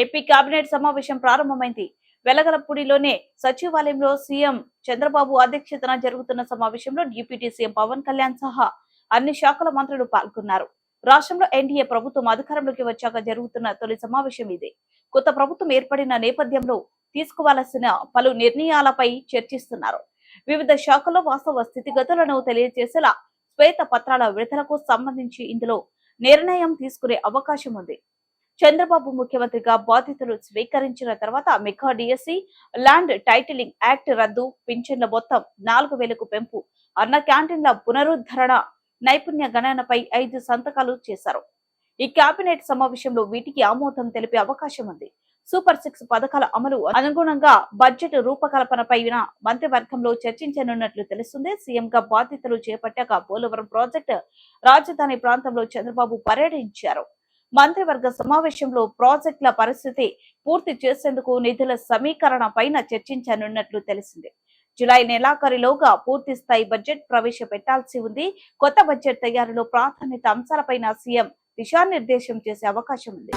AP cabinet సమావేశం ప్రారంభమైంది. వెలగలపూడిలోనే సచివాలయంలో సీఎం చంద్రబాబు అధ్యక్షతన జరుగుతున్న సమావేశంలో డిప్యూటీ సీఎం పవన్ కళ్యాణ్ సహా అన్ని శాఖల మంత్రులు పాల్గొన్నారు. రాష్ట్రంలో ఎన్డీఏ ప్రభుత్వం అధికారంలోకి వచ్చాక జరుగుతున్న తొలి సమావేశం ఇదే. కొత్త ప్రభుత్వం ఏర్పడిన నేపథ్యంలో తీసుకోవాల్సిన పలు నిర్ణయాలపై చర్చిస్తున్నారు. వివిధ శాఖల్లో వాస్తవ స్థితిగతులను తెలియజేసేలా శ్వేత పత్రాల విడుదలకు సంబంధించి ఇందులో నిర్ణయం తీసుకునే అవకాశం ఉంది. చంద్రబాబు ముఖ్యమంత్రిగా బాధ్యతలు స్వీకరించిన తర్వాత mega DSC land titling act రద్దు పింఛన్ల మొత్తం నాలుగు వేలకు పెంపు అన్న క్యాంటీన్ల పునరుద్ధరణ నైపుణ్య గణనపై ఐదు సంతకాలు చేశారు. ఈ కేబినెట్ సమావేశంలో వీటికి ఆమోదం తెలిపే అవకాశం ఉంది. సూపర్ సిక్స్ పథకాల అమలు అనుగుణంగా బడ్జెట్ రూపకల్పనపై మంత్రివర్గంలో చర్చించనున్నట్లు తెలుస్తుంది. సీఎంగా బాధ్యతలు చేపట్టాక పోలవరం ప్రాజెక్టు రాజధాని ప్రాంతంలో చంద్రబాబు పర్యటించారు. మంత్రివర్గ సమావేశంలో ప్రాజెక్టుల పరిస్థితి పూర్తి చేసేందుకు నిధుల సమీకరణ పైన చర్చించనున్నట్లు తెలిసింది. జులై నెలాఖరులోగా పూర్తి స్థాయి బడ్జెట్ ప్రవేశపెట్టాల్సి ఉంది. కొత్త బడ్జెట్ తయారీలో ప్రాధాన్యత అంశాలపైన సీఎం దిశానిర్దేశం చేసే అవకాశం ఉంది.